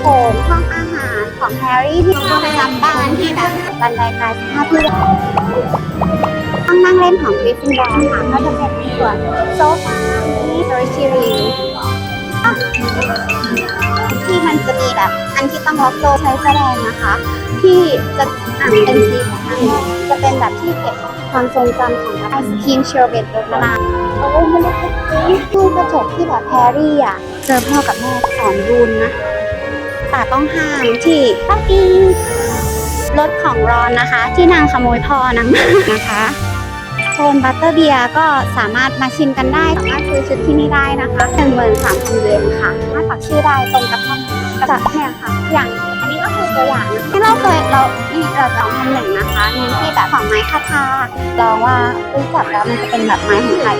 โถงห้องอาหารของแฮร์รี่ที่เขาไปรับบ้านที่แบบบันไดกลายภาพที่ห้องนั่งเล่นของกริฟฟินดอร์ค่ะก็จะเป็นส่วนโซฟามีโดยชิริที่มันจะมีแบบอันที่ต้องล็อกโลใช้แสดงนะคะ ที่จะอ่านเป็นซีของมันจะเป็นแบบที่เก็บความทรงจำของไอศครีมเชอร์เบตโดนาโอ้มันเลยตู้กระจกที่แบบแฮร์รี่อะ เจอพ่อกับแม่สอนรุนนะ แต่ต้องห้ามที่ปักกิ้งรถของรอนนะคะ ที่นางขโมยพ่อนางมานะคะโซนบัตเตอร์เบียร์ก็สามารถมาชิมกันได้สามารถซื้อชุดที่นี่ได้นะคะหนึ่งหมื่นสามพันเยนค่ะสามารถปักชื่อได้ตรงกับท่อนจากเนี่ยค่ะ อย่างอันนี้ก็คือตัวอย่างนะที่เราเคยเรานี่เราสองพันหนึ่งนะคะเน้นที่แบบของไม้คาทาลองว่ารู้จักแล้วมันจะเป็นแบบไม้ของไทย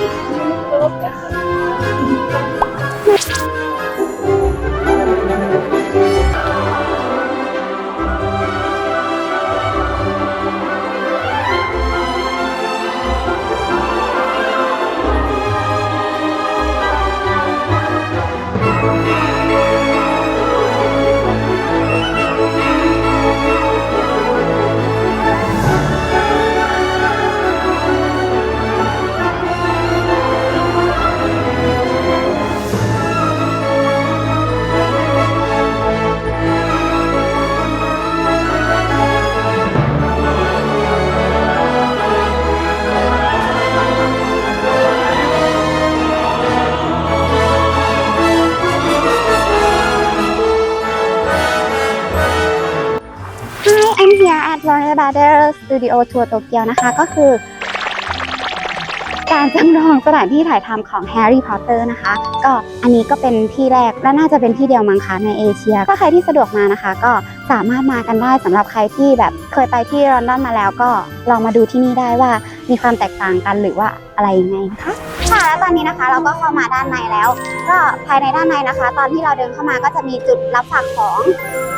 Brothers Studio Tour Tokyo นะคะ ก็คือ การจำลองสถานที่ถ่ายทำของ Harry Potter นะคะ ก็อันนี้ก็เป็นที่แรก และน่าจะเป็นที่เดียวมั้งคะในเอเชีย ถ้าใครที่สะดวกมานะคะ ก็สามารถมากันได้สำหรับใครที่แบบเคยไปที่ลอนดอนมาแล้วก็ลองมาดูที่นี่ได้ว่ามีความแตกต่างกันหรือว่าอะไรยังไงนะคะค่ะแล้วตอนนี้นะคะเราก็เข้ามาด้านในแล้ว ก็ภายในด้านในนะคะ ตอนที่เราเดินเข้ามาก็จะมีจุดรับฝากของ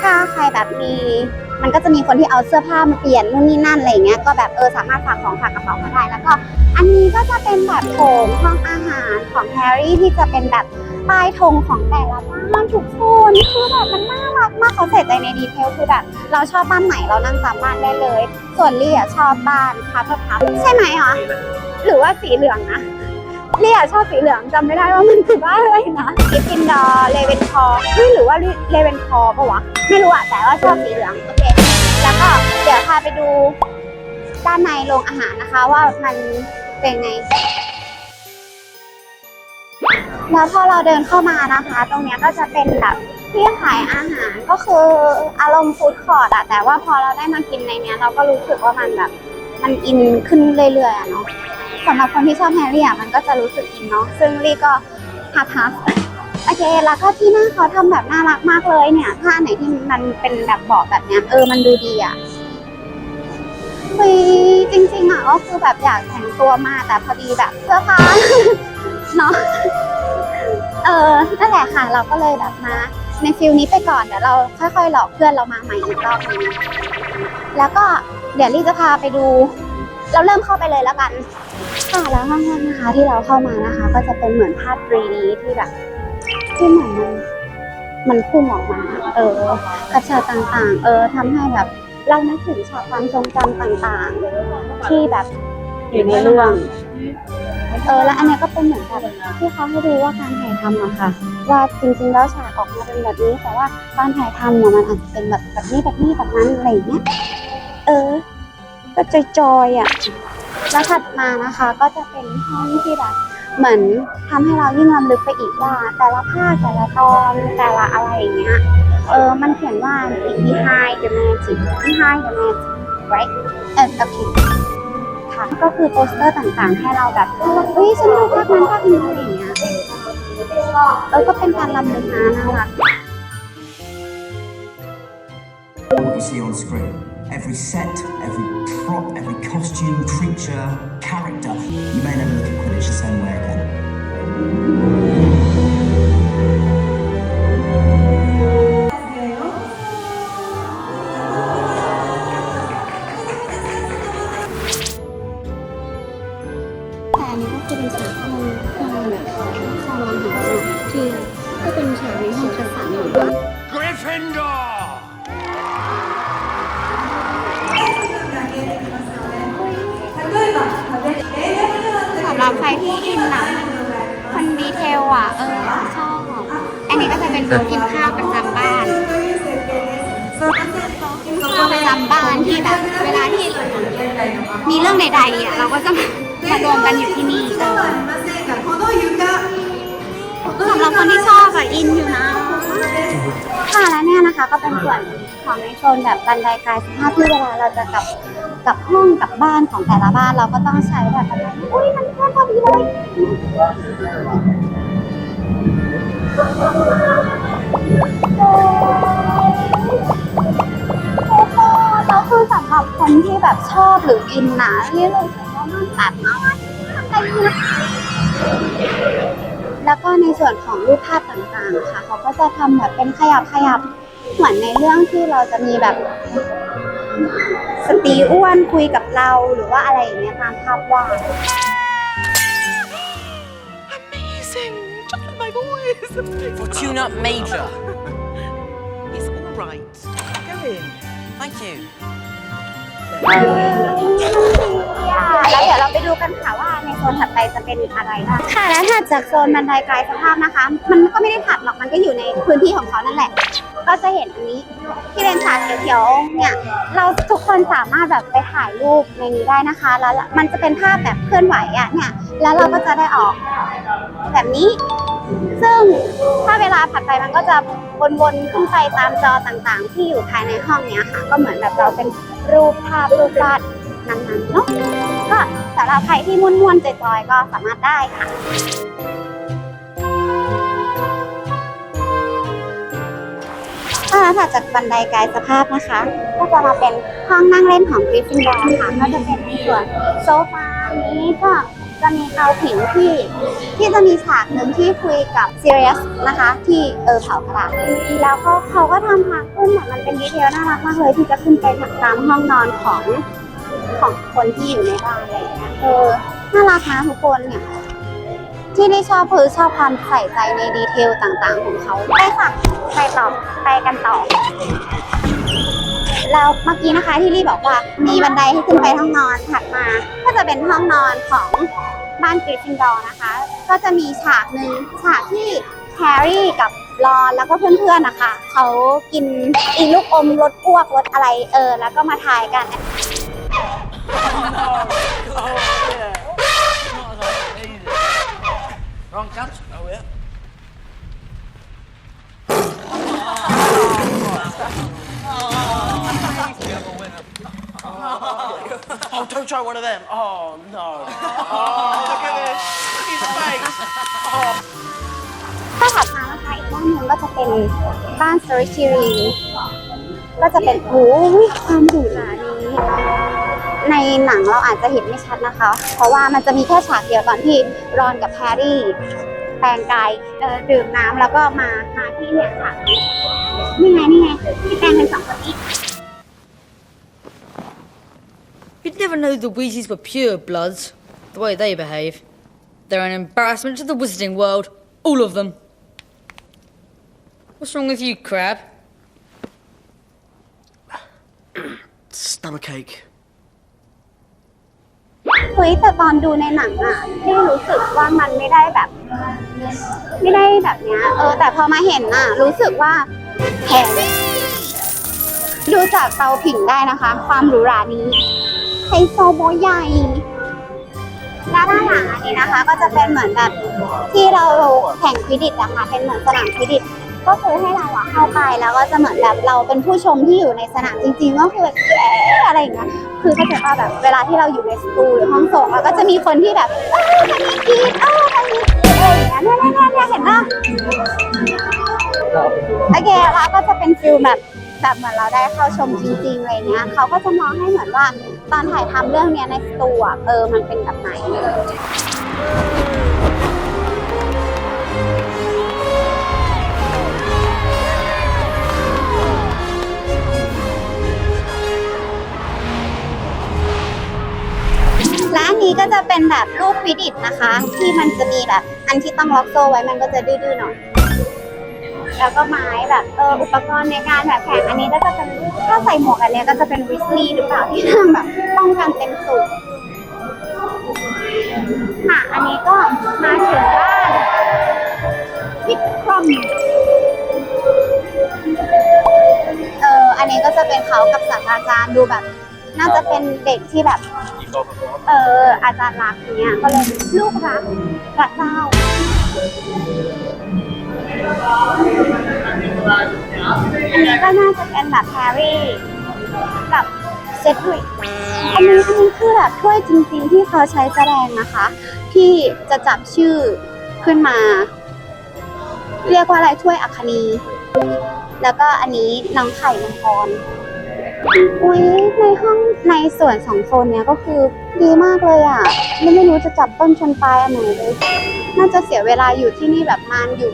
ถ้าใครแบบมีมันก็จะมีคนที่เอาเสื้อผ้ามาเปลี่ยนนู่นนี่นั่นอะไรเงี้ยก็แบบเออสามารถฝากของฝากกระเป๋ามาได้แล้วก็อันนี้ก็จะเป็นแบบโถงห้องอาหารของแฮร์รี่ที่จะเป็นแบบป้ายธงของแต่ละบ้านทุกคนคือแบบมันน่ารักมากเขาใส่ใจในดีเทลคือแบบเราชอบบ้านไหนเรานั่งตามบ้านได้เลย ส่วนลี่อะชอบบ้านพับพับใช่ไหมอ๋อหรือว่าสีเหลืองนะลี่อะชอบสีเหลืองจำไม่ได้ว่ามันคือบ้านอะไรนะกิฟฟินดอร์เลเวนคอร์หรือว่าเลเวนคอร์ปะวะไม่รู้อะแต่ว่าชอบสีเหลือง แล้วก็เดี๋ยวพาไปดูด้านในโรงอาหารนะคะว่ามันเป็นไง แล้วพอเราเดินเข้ามานะคะ ตรงนี้ก็จะเป็นแบบที่ขายอาหารก็คืออารมณ์ฟู้ดคอร์ทอะแต่ว่าพอเราได้มากินในเนี้ย เราก็รู้สึกว่ามันแบบมันอินขึ้นเรื่อยๆอะเนาะสำหรับคนที่ชอบแฮร์รี่อะมันก็จะรู้สึกอินเนาะซึ่งลี่ก็ฮับฮับ โอเค แล้วก็ที่หนั่งเขาทำแบบน่ารักมากเลยเนี่ยถ้าไหนที่มันเป็นแบบเบาะแบบเนี้ยเออมันดูดีอะเฮ้ยจริงๆอะก็คือแบบอยากแต่งตัวมาแต่พอดีแบบเสื้อผ้าเนาะเออนั่นแหละค่ะ เราก็เลยแบบมาในฟิลนี้ไปก่อนเดี๋ยวเราค่อยๆหลอกเพื่อนเรามาใหม่อีกรอบนึงแล้วก็เดี๋ยวลี่จะพาไปดู เราเริ่มเข้าไปเลยแล้วกันค่ะแล้วห้องแรกนะคะที่เราเข้ามานะคะ ก็จะเป็นเหมือนภาพ 3D ที่แบบ ที่เหมือนมันมันพุ่งออกมา เออกระฉากต่างๆ เออทำให้แบบ เรานึกถึงฉากความทรงจำต่างๆ ที่แบบอยู่ในเรื่อง เออแล้วอันเนี้ยก็เป็นเหมือนแบบที่เขาให้ดูว่าการถ่ายทำอะค่ะ ว่าจริงๆแล้วฉากออกมาเป็นแบบนี้ แต่ว่าตอนถ่ายทำมันอาจจะเป็นแบบแบบนี้แบบนี้แบบนั้นอะไรอย่างเงี้ยเออ ก็จอยๆอะแล้วถัดมานะคะ ก็จะเป็นห้องที่แบบ เหมือนทำให้เรายิ่งรำลึกไปอีกว่า แต่ละภาคแต่ละตอนแต่ละอะไรอย่างเงี้ยเออมันเขียนว่า behind the magic behind the magic right เออโอเคค่ะก็คือโปสเตอร์ต่างๆ ให้เราแบบเฮ้ยฉันดูภาคนั้นภาคนี้อะไรอย่างเงี้ยเออก็เป็นการรำลึกนะน่ารัก What you see on screen. Every set, every prop, every costume, creature, character. You may never look at Quidditch the same way again. Và หรับใครที่อินหนังคนดีเทลอะ เออชอบ อันนี้ก็จะเป็นโต๊ะกินข้าวประจำบ้านกินข้าวประจำบ้านที่แบบเวลาที่มีเรื่องใดๆอะเราก็จะมามารวมกันอยู่ที่นี่สำหรับคนที่ชอบอะอินอยู่นะค่ะและเนี่ยนะคะก็เป็นส่วนของในโซนแบบบันไดกายสภาพที่เวลาเราจะกลับ กับห้องกับบ้านของแต่ละบ้านเราก็ต้องใช้แบบบันไดอุ้ยมันแค่พอดีเลยโอ้โหแล้วคือสำหรับคนที่แบบชอบหรืออินนะที่รู้สึกว่ามันแบบเอาไว้ทำอะไรนะแล้วก็ในส่วนของรูปภาพต่างๆค่ะ เขาก็จะทำแบบเป็นขยับขยับเหมือนในเรื่องที่เราจะมีแบบ ตรีอ้วนคุยกับเราหรือว่าอะไรอย่างเงี้ยตามภาพวาด Amazing! Just like my voice. Fortuna Major. It's all right. Go in. Thank you. แล้วเดี๋ยวเราไปดูกันค่ะว่าในโซนถัดไปจะเป็นอะไรบ้างค่ะแล้วถัดจากโซนบันไดไกลสภาพนะคะ มันก็ไม่ได้ถัดหรอกมันก็อยู่ในพื้นที่ของเขานั่นแหละ ก็จะเห็นอันนี้ที่เป็นฉากเขียวๆเนี่ยเราทุกคนสามารถแบบไปถ่ายรูปในนี้ได้นะคะ แล้วมันจะเป็นภาพแบบเคลื่อนไหวอะเนี่ยแล้วเราก็จะได้ออกแบบนี้ ซึ่งถ้าเวลาผ่านไปมันก็จะวนๆขึ้นไปตามจอต่างๆ ที่อยู่ภายในห้องเนี้ยค่ะ ก็เหมือนแบบเราเป็นรูปภาพรูปวาดนั้นๆเนาะก็สำหรับใครที่ม่วนๆจอยๆก็สามารถได้ค่ะ ถ้าถัดจากบันไดกายสภาพนะคะ ก็จะมาเป็นห้องนั่งเล่นของกริฟฟินดอร์ค่ะ ก็จะเป็นในส่วนโซฟานี้ก็จะมีเตาผิงที่ที่จะมีฉากหนึ่งที่คุยกับซีเรียสนะคะ ที่เออเผากระดาษแล้วก็เขาก็ทำทางขึ้นแบบมันเป็นดีเทลน่ารักมากเลยที่จะขึ้นไปตามห้องนอนของของคนที่อยู่ในบ้านอะไรอย่างเงี้ยเออน่ารักนะทุกคนเนี่ย ที่ได้ชอบคือชอบความใส่ใจในดีเทลต่างๆ ของเขาไปค่ะไปต่อไปกันต่อแล้วเมื่อกี้นะคะที่ลี่บอกว่ามีบันไดให้ขึ้นไปห้องนอนถัดมา ก็จะเป็นห้องนอนของบ้านกริฟฟินดอร์นะคะ ก็จะมีฉากหนึ่งฉากที่แฮร์รี่กับรอนแล้วก็เพื่อนๆนะคะเขากินอีลูกอมรสพวกรสอะไรเออ แล้วก็มาทายกัน Wrong cut. Oh, yeah. Oh, don't try one of them. Oh, no. Oh, look at this. Look at his face. ถ้าถัดมานะคะอีกด้านหนึ่งก็จะเป็นบ้านสตอริชิรีก็จะเป็นโอ้ยความดุหรานี้ ในหนังเราอาจจะเห็นไม่ชัดนะคะ เพราะว่ามันจะมีแค่ฉากเดียวตอนที่รอนกับแฮร์รี่แปลงกายเอ่อดื่มน้ำแล้วก็มามาที่เนี่ยค่ะนี่ไงนี่ไงที่แปลงเป็นสองคนนี้ You'd never know the Weasleys were pure bloods, the way they behave. They're an embarrassment to the wizarding world, all of them. What's wrong with you, Crab? Stomachache. เฮ้ยแต่ตอนดูในหนังอะที่รู้สึกว่ามันไม่ได้แบบ ไม่ได้แบบเนี้ย เออ แต่พอมาเห็นอะรู้สึกว่าแพงดูจากเตาผิงได้นะคะ ความหรูหรานี้ไฮโซโบใหญ่และด้านหลังอันนี้นะคะ ก็จะเป็นเหมือนแบบที่เราแข่งควิดิตอะคะเป็นเหมือนสนามควิดิต ก็คือให้เราอะเข้าไปแล้วก็จะเหมือนแบบเราเป็นผู้ชมที่อยู่ในสนามจริงๆก็คือแบบเอ๊ะอะไรอย่างเงี้ยคือเขาจว่าแบบเวลาที่เราอยู่ในสตูหรือห้องส่งเราก็จะมีคนที่แบบเออทางนี้กรีดเออทางนี้กรีดอะไรอย่างเงี้ยเนี่ยเนี่ยเนี่ยเนี่ยเห็นปะโอเคแล้วก็จะเป็นฟิลแบบแบบเหมือนเราได้เข้าชมจริงๆอะไรเงี้ยเขาก็จะมองให้เหมือนว่าตอนถ่ายทำเรื่องเนี้ยในสตูอะเออมันเป็นแบบไหน ก็จะเป็นแบบรูปวิดิตนะคะ ที่มันจะมีแบบอันที่ต้องล็อกโซ่ไว้มันก็จะดื้อๆหน่อยแล้วก็ไม้แบบเอออุปกรณ์ในการแบบแข่งอันนี้ก็จะเป็นถ้าใส่หมวกอันนี้ก็จะเป็นวิสลีหรือเปล่าที่ทำแบบป้องกันเต็มสูงค่ะอันนี้ก็มาถึงบ้านวิครอมเอออันนี้ก็จะเป็นเขากับศาสตราจารย์ดูแบบ น่าจะเป็นเด็กที่แบบ เอออาจารย์รักเนี้ยก็เลยลูกรักพระเจ้าอันนี้ก็น่าจะเป็นแบบแฮร์รี่กับเซดริกอันนี้อันนี้คือแบบถ้วยจริงๆที่เขาใช้แสดงนะคะ ที่จะจับชื่อขึ้นมา เรียกว่าอะไรถ้วยอัคนี แล้วก็อันนี้น้องไข่มังกร อุ้ยในห้องในส่วนสองโซนเนี้ยก็คือดีมากเลยอะไม่ไม่รู้จะจับต้นชนปลายอันไหนเลย น่าจะเสียเวลาอยู่ที่นี่แบบนานอยู่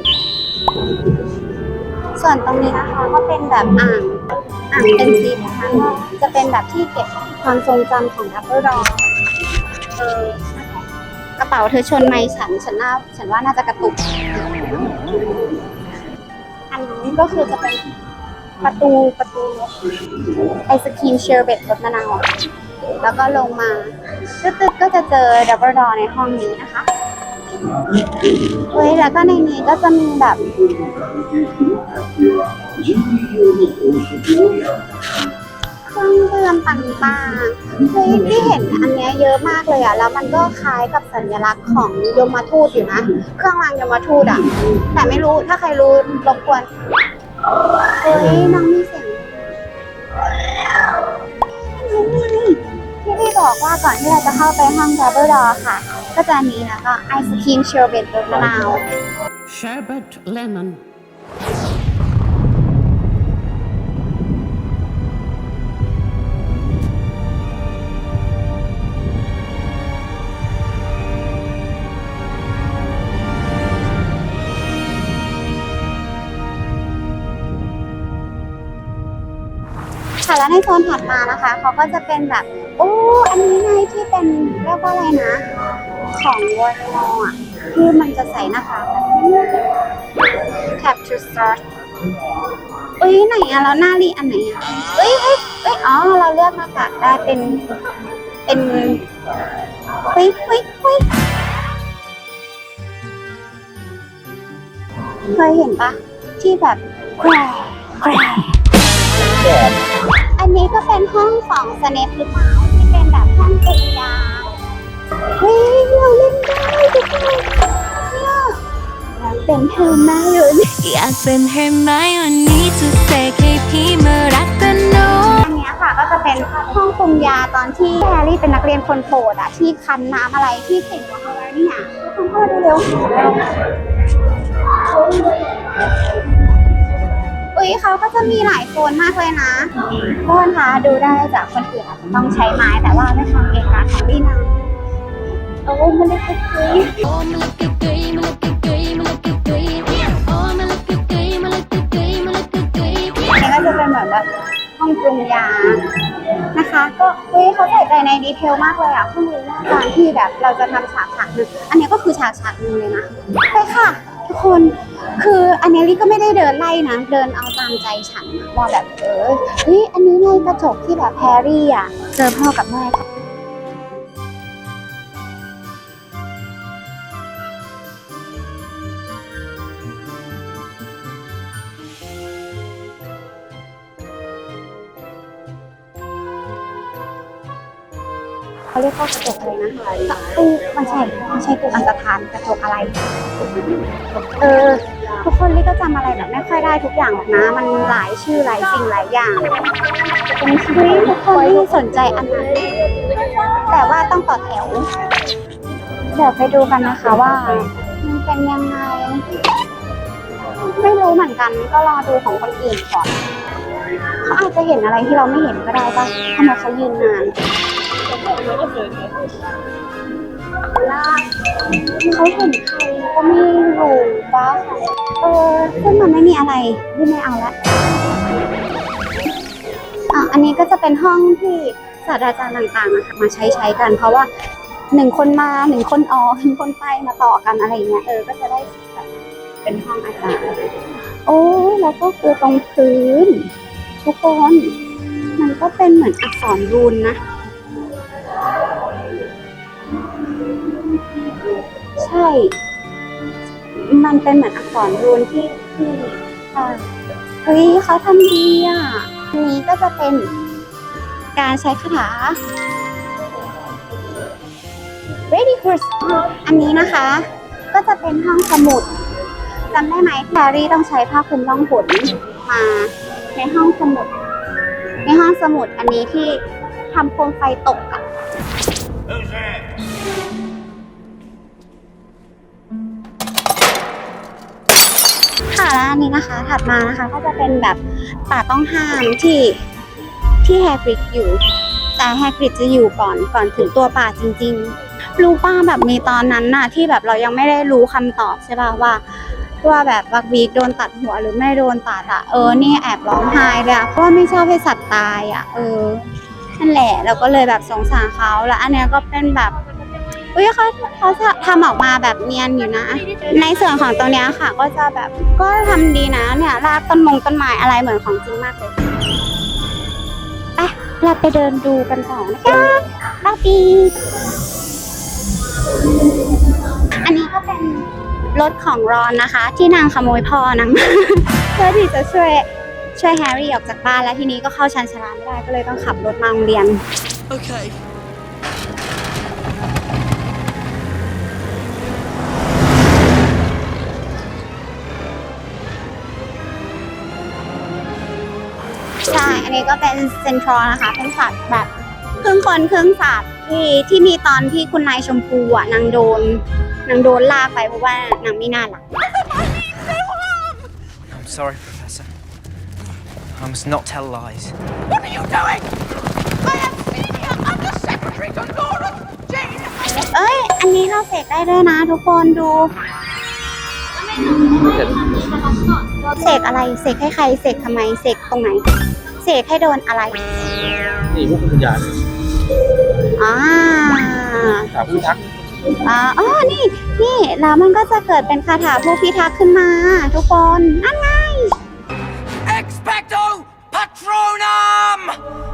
ส่วนตรงนี้นะคะก็เป็นแบบอ่างอ่างเป็นซีนะคะก็จะเป็นแบบที่เก็บความทรงจำของดับเบิลดอเออกระเป๋าเธอชนไมค์ฉันฉันน่าฉันว่าน่าจะกระตุก อันนี้ก็คือจะเป็น ประตูประตูรถไอศครีมเชอร์เบตรสมะนาวแล้วก็ลงมาตึ๊ดๆก็จะเจอดับเบิลดอในห้องนี้นะคะเฮ้ยแล้วก็ในนี้ก็จะมีแบบเครื่องเตือนต่างๆเฮ้ยที่เห็นอันเนี้ยเยอะมากเลยอะ แล้วมันก็คล้ายกับสัญลักษณ์ของยมทูตอยู่นะ เครื่องรางยมทูตอะ แต่ไม่รู้ถ้าใครรู้รบกวน เฮ้ยน้องมีเสียงที่พี่บอกว่าก่อนที่เราจะเข้าไปห้องดับเบิลดอค่ะ ก็จะมีแล้วก็ไอศครีมเชอร์เบตรสมะนาว Sherbet lemon. ค่ะแล้วในโซนถัดมานะคะเขาก็จะเป็นแบบโอ้อันนี้ไงที่เป็นเรียกว่าอะไรนะ ของวอร์มอะที่มันจะใส่หน้ากากแบบนี้ capture start เอ้ยไหนอะแล้วหน้ารีอันไหนอะเอ้ยเอ้ยเอ้ยอ๋อเราเลือกหน้ากากได้เป็นเป็นเฮ้ยเฮ้ยเฮ้ยเคยเห็นปะที่แบบแกรแกร นนี้ก็เป็นห้องของสเนปหรือเปล่าที่เป็นแบบห้องปรุงยาเฮ้ยเราเล่นได้ทุกคนเนี่ยแล้วเป็นเธอแม่เลยอยากเป็นเฮอร์ไมโอนี่จะเสกให้พี่มารักกันโนอันเนี้ยค่ะก็จะเป็นห้องปรุงยาตอนที่แฮร์รี่เป็นนักเรียนคนโปรดอะที่คันน้ำอะไรที่เก่งกว่าแฮร์รี่อะทุกคนเข้ามาดูเร็ว ยเขาก็จะมีหลายโซนมากเลยนะทุกคนคะดูได้จากคนอื่นอาจจะต้องใช้ไม้แต่ว่าในความเก่งกาจของดีนาโอ้มันได้คุยโอ้มาลักกะกยมาลักกะกยมาลักกะกยโอ้มาลักกะกยมาลักกะกยมาลักกะกยอันนี้ก็จะเป็นเหมือนแบบห้องปรุงยา นะคะ ก็เฮ้ยเขาใส่ใจในดีเทลมากเลยอะคุณรู้ว่าการที่แบบเราจะทำฉากฉากหนึ่งอันนี้ก็คือฉากฉากหนึ่งเลยนะ ไปค่ะ ทุกคนคืออันนี้ลิก็ไม่ได้เดินไล่นะ เดินเอาตามใจฉันนะว่าแบบเออเฮ้ยอันนี้ไงกระจกที่แบบแฮร์รี่อะ เจอพ่อกับแม่ เขาเรียกว่ากระจกอะไรนะตู้ไม่ใช่ไม่ใช่ตู้อันตรธานกระจกอะไร เออทุกคนลิก็จำอะไรแบบไม่ค่อยได้ทุกอย่างหรอกนะ มันหลายชื่อหลายสิ่งหลายอย่างเป็นชีวิตทุกคนที่สนใจอันนั้นแต่ว่าต้องต่อแถวเดี๋ยวไปดูกันนะคะว่ามันเป็นยังไง ไม่รู้เหมือนกันก็รอดูของคนอื่นก่อนเขาอาจจะเห็นอะไรที่เราไม่เห็นก็ได้ป่ะทำไมเขายืนนาน เขาเห็นใครก็ไม่รู้ปะเออซึ่งมันไม่มีอะไรที่ไม่เอาละอะอันนี้ก็จะเป็นห้องที่ศาสตราจารย์ต่างๆนะคะมาใช้ใช้กัน เพราะว่าหนึ่งคนมาหนึ่งคนออกหนึ่งคนไปมาต่อกันอะไรเงี้ยเออก็จะได้แบบเป็นห้องอาจารย์โอ้แล้วก็คือตรงพื้น ทุกคน มันก็เป็นเหมือนอักษรรูนนะ ใช่ มันเป็นเหมือนอักษรรูนที่ที่ค่ะเฮ้ยเขาทำดีอะอันนี้ก็จะเป็นการใช้คาถา Ready Course อันนี้นะคะ ก็จะเป็นห้องสมุดจำได้ไหมแพรรี่ต้องใช้ผ้าคลุมล่องหนมาในห้องสมุด ในห้องสมุดอันนี้ที่ทำโคมไฟตกอะ ค่ะแล้วอันนี้นะคะ ถัดมานะคะก็จะเป็นแบบป่าต้องห้ามที่ที่แฮกริดอยู่ แต่แฮกริดจะอยู่ก่อนก่อนถึงตัวป่าจริง ๆ รู้ป้าแบบมีตอนนั้นน่ะที่แบบเรายังไม่ได้รู้คำตอบใช่ป่ะว่าว่าแบบวักวีกโดนตัดหัวหรือไม่โดนตัดอะเออนี่แอบร้องไห้เลยอะเพราะว่าไม่ชอบให้สัตว์ตายอะเออ นั่นแหละเราก็เลยแบบสงสารเขาแล้วอันเนี้ยก็เป็นแบบอุ้ยเขาเขาทำออกมาแบบเนียนอยู่นะ ในส่วนของตรงเนี้ยค่ะ ก็จะแบบก็ทำดีนะเนี่ยรากต้นมงต้นไม้อะไรเหมือนของจริงมากเลยไปเราไปเดินดูกันต่อนะคะบายบีอันนี้ก็เป็นรถของรอนนะคะ ที่นางขโมยพ่อนางเพื่อที่จะช่วย ช่วยแฮร์รี่ออกจากบ้านแล้วทีนี้ก็เข้าชันชาลาไม่ได้ก็เลยต้องขับรถมาโรงเรียน Okay. ใช่ อันนี้ก็เป็นเซนทรัลนะคะ เป็นสัตว์แบบครึ่งคนครึ่งสัตว์ที่ที่มีตอนที่คุณนายชมพูอะนางโดนนางโดนลากไปเพราะว่านางไม่น่ารัก I'm sorry, Professor. I must not tell lies. What are you doing? I am Senior Under Secretary to Laura Jane เอ้ย อันนี้เราเสกได้ด้วยนะทุกคนดูเสกอะไรเสกให้ใครเสกทำไมเสกตรงไหนเสกให้โดนอะไรนี่พวกคุณยายอ่าถามผู้ทักษ์อ่าอ๋อนี่นี่แล้วมันก็จะเกิดเป็นคาถาผู้พิทักษ์ขึ้นมา ทุกคนนั่นไง Patronum!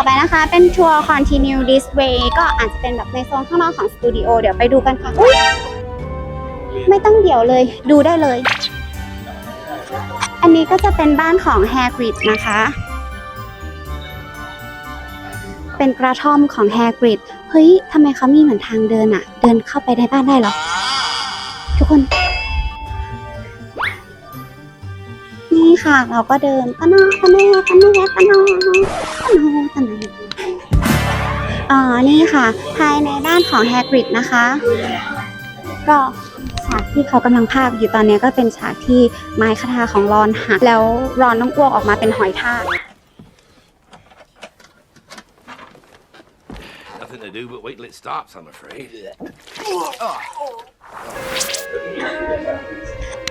ต่อไปนะคะเป็นทัวร์ continue this way ก็อาจจะเป็นแบบในโซนข้างนอกของสตูดิโอเดี๋ยวไปดูกันค่ะอุ๊ยไม่ต้องเดี๋ยวเลยดูได้เลย อันนี้ก็จะเป็นบ้านของ Hagrid นะคะ เป็นกระท่อมของ Hagrid เฮ้ยทำไมเขามีเหมือนทางเดินอะเดินเข้าไปในบ้านได้หรอ ทุกคน ค่ะ เราก็เดินตะนอตะแนตะแนตะนอตะนอตะแนอ่านี่ค่ะ ภายในบ้านของแฮกริดนะคะ ก็ฉากที่เขากำลังพากอยู่ตอนนี้ก็เป็นฉากที่ไม้คาถาของรอนหักแล้วรอนต้องอ้วกออกมาเป็นหอยทาก Nothing to do but wait till it stops, I'm afraid.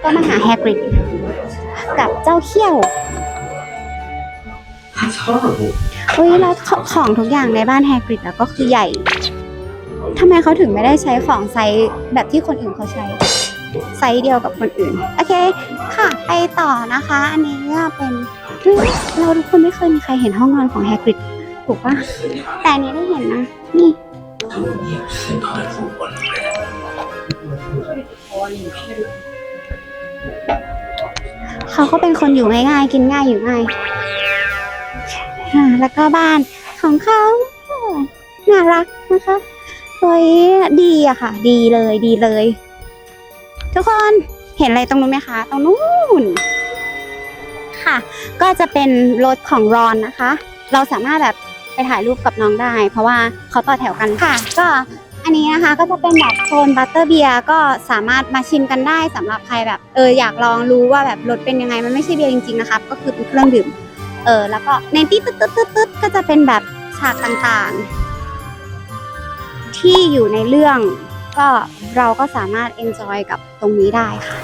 ก็มาหาแฮกริดกับเจ้าเขี้ยว That's horrible. เฮ้ยแล้วขของทุกอย่างในบ้านแฮกริดอะก็คือใหญ่ทำไมเขาถึงไม่ได้ใช้ของไซส์แบบที่คนอื่นเขาใช้ ไซส์เดียวกับคนอื่น โอเค ค่ะ ไปต่อนะคะ อันนี้ก็เป็นเฮ้ยเราทุกคนไม่เคยมีใครเห็นห้องนอนของแฮกริดถูกปะแต่อันนี้ได้เห็นนะ นี่ เขาก็เป็นคนอยู่ง่ายๆ กินง่ายอยู่ง่ายอ่าแล้วก็บ้านของเขาน่ารักนะคะเฮ้ยดีอะค่ะ ดีเลยดีเลย ทุกคนเห็นอะไรตรงนู้นไหมคะ ตรงนู้นค่ะ ก็จะเป็นรถของรอนนะคะ เราสามารถแบบไปถ่ายรูปกับน้องได้ เพราะว่าเขาต่อแถวกันค่ะ ก็ อันนี้นะคะก็จะเป็นแบบโซนบัตเตอร์เบียร์ก็สามารถมาชิมกันได้สำหรับใครแบบเอออยากลองรู้ว่าแบบรสเป็นยังไงมันไม่ใช่เบียร์จริงๆนะครับก็คือเป็นเครื่องดื่มเออแล้วก็ในที่ตึ๊ดตึ๊ดตึ๊ดตึ๊ดก็จะเป็นแบบฉากต่างๆ ที่อยู่ในเรื่องก็เราก็สามารถเอนจอยกับตรงนี้ได้ค่ะ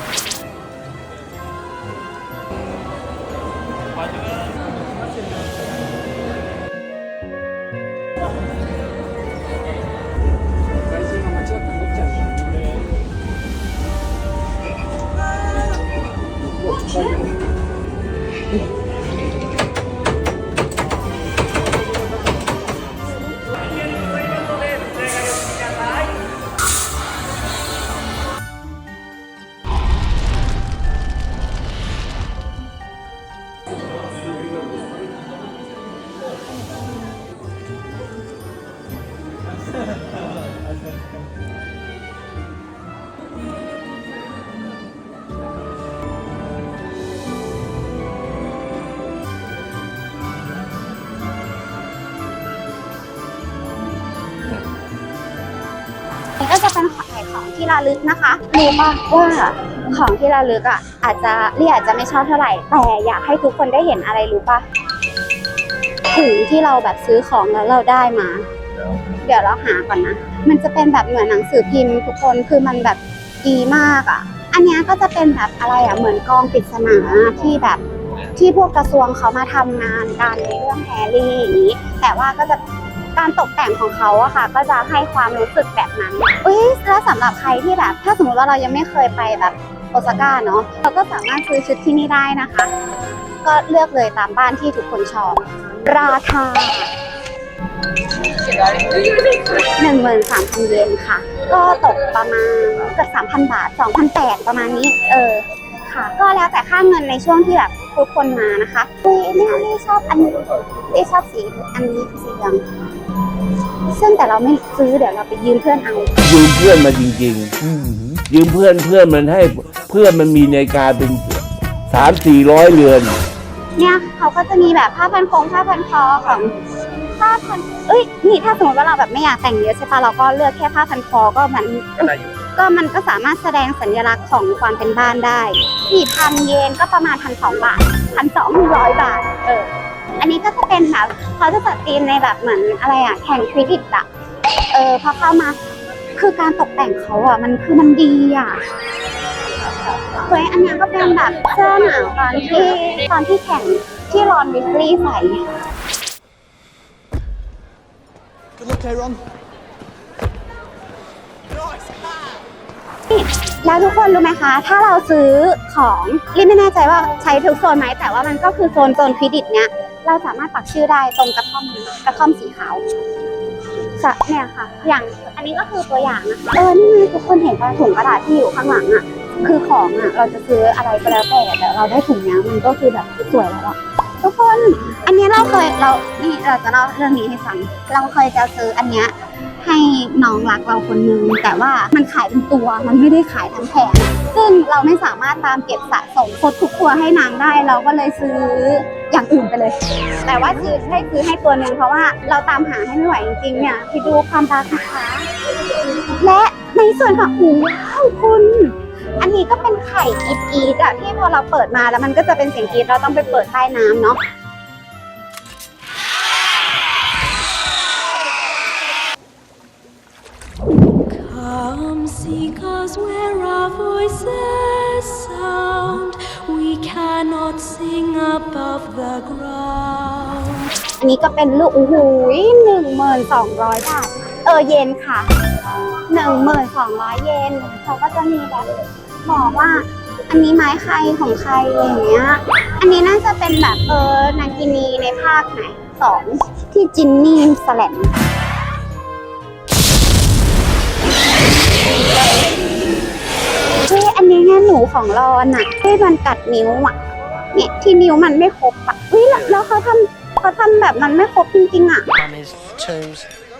ลึกนะคะรู้ป่ะว่าของที่ระลึกอะอาจจะเรียอาจจะไม่ชอบเท่าไหร่ แต่อยากให้ทุกคนได้เห็นอะไรรู้ป่ะถุงที่เราแบบซื้อของแล้วเราได้มา เดี๋ยวเราหาก่อนนะ มันจะเป็นแบบเหมือนหนังสือพิมพ์ทุกคนคือมันแบบดีมากอะ อันนี้ก็จะเป็นแบบอะไรอะเหมือนกองปริศนาที่แบบที่พวกกระทรวงเขามาทำงานกันในเรื่องแฮร์รี่อย่างนี้ แต่ว่าก็จะ การตกแต่งของเขาอะค่ะ ก็จะให้ความรู้สึกแบบนั้นเอ้ยแล้วสำหรับใครที่แบบ ถ้าสมมติว่าเรายังไม่เคยไปแบบโอซาก้าเนาะเราก็สามารถซื้อชุดที่นี่ได้นะคะ ก็เลือกเลยตามบ้านที่ทุกคนชอบ ราคาหนึ่งหมื่นสามพันเยนค่ะ ก็ตกประมาณเกือบสามพันบาทสองพันแปดประมาณนี้ เออ ค่ะ ก็แล้วแต่ค่าเงินในช่วงที่แบบ ทุกคนมานะคะคุยเนี่ยลี่ชอบอันนี้ลี่ชอบสีอันนี้สีเหลืองซึ่งแต่เราไม่ซื้อเดี๋ยวเราไปยืมเพื่อนเอา ยืมเพื่อนมาจริงๆยืมเพื่อนเพื่อนมันให้เพื่อนมันมีในการเป็นสามสี่ร้อยเรือน เนี่ยเขาก็จะมีแบบผ้าพันคงผ้าพันคอของผ้าพันเอ้ยนี่ถ้าสมมติว่าเราแบบไม่อยากแต่งเยอะใช่ปะเราก็เลือกแค่ผ้าพันคอก็มัน ก็มันก็สามารถแสดงสัญลักษณ์ของความเป็นบ้านได้สี่พันเยนก็ประมาณพันสองบาทพันสองร้อยบาท เออ อันนี้ก็จะเป็นแบบเขาจะจัดธีมในแบบเหมือนอะไรอะแข่งควิดิตอะเออพอเข้ามาคือการตกแต่งเขาอะมันคือมันดีอะเฮ้ยอันนี้ก็เป็นแบบเสื้อหนาวตอนที่ตอนที่แข่งที่รอนวิสลีย์ใส่ Good luck, Aaron. แล้วทุกคนรู้ไหมคะ ถ้าเราซื้อของรีไม่แน่ใจว่าใช้ทุกโซนไหมแต่ว่ามันก็คือโซนโซนควิดิตเนี้ยเราสามารถปักชื่อได้ตรงกระท่อมนี้กระท่อมสีขาวเนี่ยค่ะ อย่างอันนี้ก็คือตัวอย่างนะคะเออนี่ไงทุกคนเห็นป่ะถุงกระดาษที่อยู่ข้างหลังอะ คือของอะเราจะซื้ออะไรก็แล้วแต่แต่เราได้ถุงเนี้ยมันก็คือแบบสวยแล้วอะทุกคน อันเนี้ยเราเคยเรานี่เราจะเล่าเรื่องนี้ให้ฟัง เราเคยจะซื้ออันเนี้ย ให้น้องรักเราคนนึงแต่ว่ามันขายเป็นตัวมันไม่ได้ขายทั้งแผงซึ่งเราไม่สามารถตามเก็บสะสมครบทุกตัวให้นางได้เราก็เลยซื้ออย่างอื่นไปเลย แต่ว่าซื้อให้ซื้อให้ตัวหนึ่งเพราะว่าเราตามหาให้ไม่ไหวจริงๆเนี่ยไปดูความรักนะคะและในส่วนของหูว้าวคุณอันนี้ก็เป็นไข่อีดอีดอะที่พอเราเปิดมาแล้วมันก็จะเป็นเสียงกรีดเราต้องไปเปิดใต้น้ำเนาะ Seek us where our voices sound. We cannot sing above the ground. อันนี้ก็เป็นลูกโอ้โหหนึ่งหมื่นสองร้อยบาท เออเยนค่ะหนึ่งหมื่นสองร้อยเยนเขาก็จะมีแบบบอกว่า อันนี้ไม้ใครของใครอย่างเงี้ย อันนี้น่าจะเป็นแบบเออนากินีในภาคไหนสองที่จินนี่สแลม เฮ้ยอันนี้เนี่ยหนูของรอนอะที่มันกัดนิ้วอะเนี่ยที่นิ้วมันไม่ครบอะเฮ้ยแล้วแล้วเขาทำเขาทำแบบมันไม่ครบจริงๆอะ Mummies, tombs.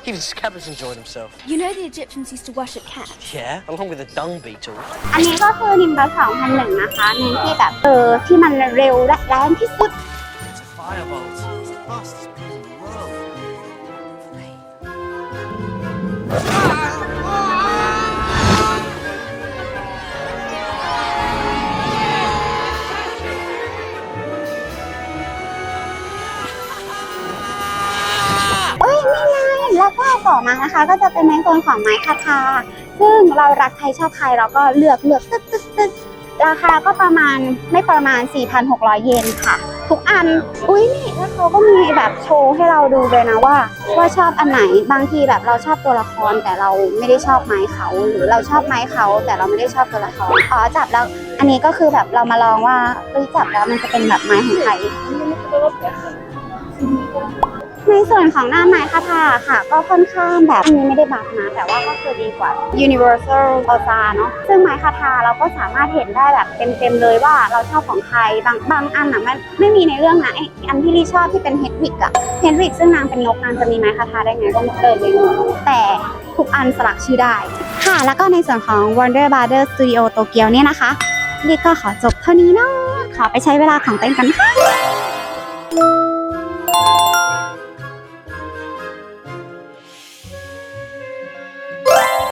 Even Scabbers enjoyed himself. You know the Egyptians used to worship cats? Yeah, along with the dung beetle. อันนี้ก็คือนิมบัส2001นะคะในที่แบบเออที่มันเร็วและแรงที่สุด It's a firebolt. It's the fastest beam in the world. ต่อมานะคะ ก็จะเป็นในโซนของไม้คาทา ซึ่งเรารักใครชอบใครเราก็เลือกเลือกตึ๊ดตึ๊ดตึ๊ดราคาก็ประมาณไม่ประมาณ 4,600 เยนค่ะ ทุกอัน อุ้ยนี่แล้วเขาก็มีแบบโชว์ให้เราดูเลยนะว่า ว่าชอบอันไหนบางทีแบบเราชอบตัวละครแต่เราไม่ได้ชอบไม้เขา หรือเราชอบไม้เขาแต่เราไม่ได้ชอบตัวละครอ๋อจับแล้วอันนี้ก็คือแบบเรามาลองว่าเอ้ยจับแล้วมันจะเป็นแบบไม้ของใคร ในส่วนของหน้าไม้คาทาค่ะ ก็ค่อนข้างแบบอันนี้ไม่ได้บัฟนะ แต่ว่าก็คือดีกว่า Universal o z a เนาะซึ่งไม้คาทาเราก็สามารถเห็นได้แบบเต็มๆเลยว่าเราชอบของใครบางบางอันอะมันไม่มีในเรื่องนะไออันที่รีชอบที่เป็นเฮดวิกอะเฮดวิกซึ่งนางเป็นนกนางจะมีไม้คาทาได้ไงก็ไม่เออเลยแต่ทุกอันสลักชื่อได้ ค่ะแล้วก็ในส่วนของ Wonder Brother Studio Tokyo เนี่ยนะคะนี่ก็ขอจบเท่านี้เนาะขอไปใช้เวลาของเต้นกันค่ะ